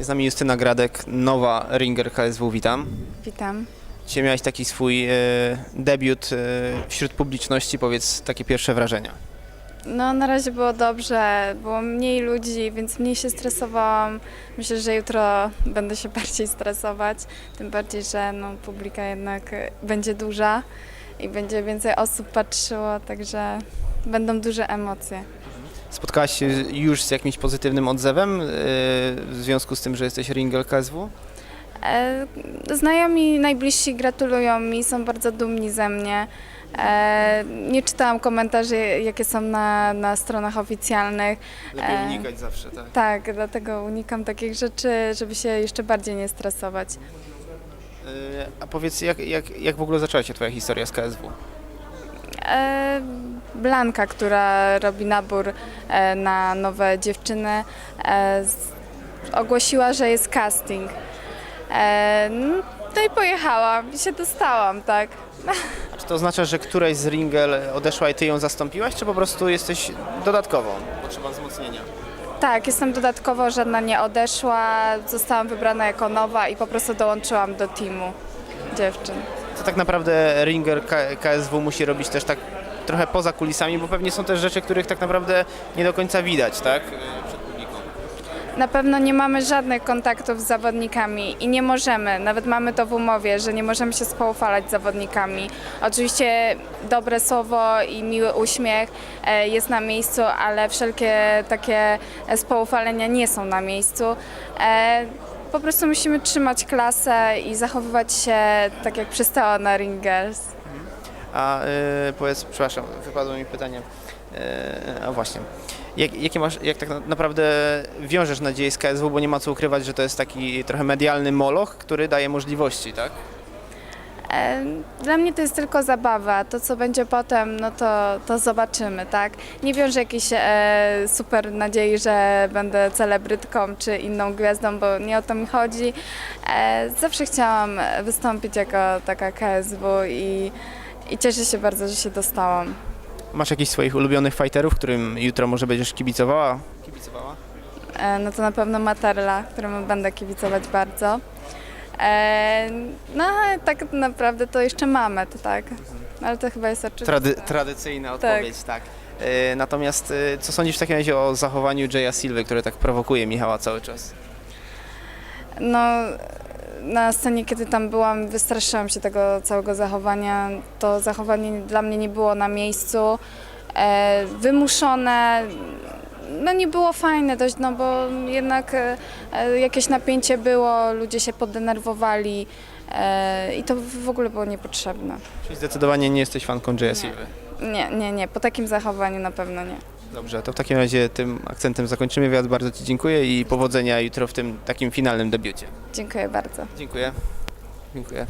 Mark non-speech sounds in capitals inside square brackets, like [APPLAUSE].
Jest z nami Justyna Gradek, nowa ringer KSW, witam. Witam. Dzisiaj miałeś taki swój e, debiut e, wśród publiczności, powiedz takie pierwsze wrażenia. No na razie było dobrze, było mniej ludzi, więc mniej się stresowałam. Myślę, że jutro będę się [LAUGHS] bardziej stresować, tym bardziej, że no, publika jednak będzie duża i będzie więcej osób patrzyło, także będą duże emocje. Spotkałaś się już z jakimś pozytywnym odzewem e, w związku z tym, że jesteś ringer KSW? E, Znajomi najbliżsi gratulują mi, są bardzo dumni ze mnie. E, Nie czytałam komentarzy, jakie są na, na stronach oficjalnych. Lepiej unikać zawsze, tak? Tak, dlatego unikam takich rzeczy, żeby się jeszcze bardziej nie stresować. A powiedz, jak, jak, jak w ogóle zaczęła się twoja historia z KSW? E, Blanka, która robi nabór e, na nowe dziewczyny, e, ogłosiła, że jest casting. No i pojechałam i się dostałam, tak. Czy to oznacza, że któraś z ringel odeszła i ty ją zastąpiłaś, czy po prostu jesteś dodatkową? Potrzeba wzmocnienia. Tak, jestem dodatkowo, żadna nie odeszła, zostałam wybrana jako nowa i po prostu dołączyłam do teamu dziewczyn. Co tak naprawdę ringer KSW musi robić też tak trochę poza kulisami, bo pewnie są też rzeczy, których tak naprawdę nie do końca widać, tak? E. Na pewno nie mamy żadnych kontaktów z zawodnikami i nie możemy, nawet mamy to w umowie, że nie możemy się spoufalać z zawodnikami. Oczywiście dobre słowo i miły uśmiech e, jest na miejscu, ale wszelkie takie e, spoufalenia nie są na miejscu. Po prostu musimy trzymać klasę i zachowywać się tak, jak przystało na ringers. A e, powiedz, przepraszam, wypadło mi pytanie. E, a właśnie. Jak, jakie masz, jak tak na- naprawdę wiążesz nadzieję z KSW, bo nie ma co ukrywać, że to jest taki trochę medialny moloch, który daje możliwości, tak? Dla mnie to jest tylko zabawa. To, co będzie potem, no to, to zobaczymy, tak? Nie wiążę jakiejś e, super nadziei, że będę celebrytką czy inną gwiazdą, bo nie o to mi chodzi. E, zawsze chciałam wystąpić jako taka KSW i, i cieszę się bardzo, że się dostałam. Masz jakichś swoich ulubionych fighterów, którym jutro może będziesz kibicowała? Kibicowała? E, no to na pewno Materla, któremu będę kibicować bardzo. No ale tak naprawdę to jeszcze mamy, to tak. Ale to chyba jest oczywiste. Trady, tradycyjna odpowiedź, tak. E, natomiast e, co sądzisz w takim razie o zachowaniu Jaya Silwy, który tak prowokuje Michała cały czas? No, na scenie, kiedy tam byłam, wystraszyłam się tego całego zachowania. To zachowanie dla mnie nie było na miejscu. E, wymuszone, no nie było fajne dość, no bo jednak e, e, jakieś napięcie było, ludzie się poddenerwowali e, i to w ogóle było niepotrzebne. Czyli zdecydowanie nie jesteś fanką Jaya Silwy. Nie, nie, nie, po takim zachowaniu na pewno nie. Dobrze, to w takim razie tym akcentem zakończymy wywiad. Bardzo Ci dziękuję i powodzenia jutro w tym takim finalnym debiucie. Dziękuję bardzo. Dziękuję. Dziękuję.